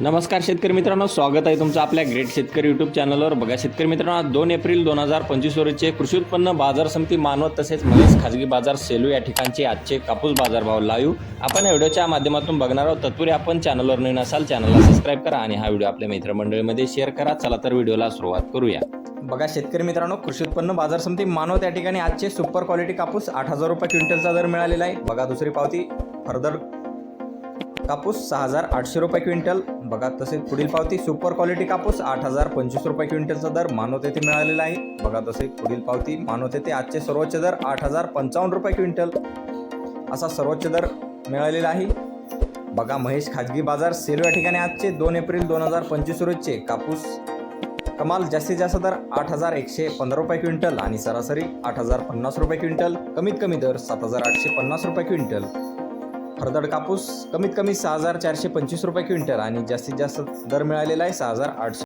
नमस्कार शेतकरी मित्रांनो स्वागत आहे तुमचं आपल्या ग्रेट शेतकरी यूट्यूब चॅनलवर बघा शेतकरी मित्रांनो आज दोन एप्रिल दोन हजार पंचवीस रोजीचे कृषी उत्पन्न बाजार समिती मानवत तसेच महेश खाजगी बाजार सेलू या ठिकाणचे आजचे कापूस बाजारभाव लाईव्ह आपण या व्हिडिओच्या माध्यमातून बघणार आहोत. तत्पूर्वी आपण चॅनलवर नवीन असाल चॅनलला सबस्क्राईब करा आणि हा व्हिडिओ आपल्या मित्रमंडळीमध्ये शेअर करा. चला तर व्हिडिओला सुरुवात करूया. बघा शेतकरी मित्रांनो कृषी उत्पन्न बाजार समिती मानव त्या ठिकाणी आजचे सुपर क्वालिटी कापूस आठ हजार रुपये क्विंटलचा दर मिळालेला आहे. बघा दुसरी पावती फर्दर कापूस सहा हजार आठशे रुपये क्विंटल. बघा तसेच पुढील पावती सुपर क्वालिटी कापूस आठ हजार पंचवीस रुपये क्विंटलचा दर मानवत येथे मिळालेला आहे. बघा तसेच पुढील पावती मानवत येथे आजचे सर्वोच्च दर आठ हजार पंचावन्न रुपये क्विंटल. असा सर्वोच्च दर मिळालेला आहे. बघा महेश खाजगी बाजार सेलू या ठिकाणी आजचे दोन एप्रिल दोन हजार पंचवीस रोजचे कापूस कमाल जास्तीत जास्त दर आठ हजार एकशे पंधरा रुपये क्विंटल आणि सरासरी आठ हजार पन्नास रुपये क्विंटल. कमीत कमी दर सात हजार आठशे पन्नास रुपये क्विंटल. फरदड कापूस कमीत कमी सहा हजार चारशे पंचवीस रुपये क्विंटल आणि जास्तीत जास्त दर मिळालेला आहे सहा हजार आठशे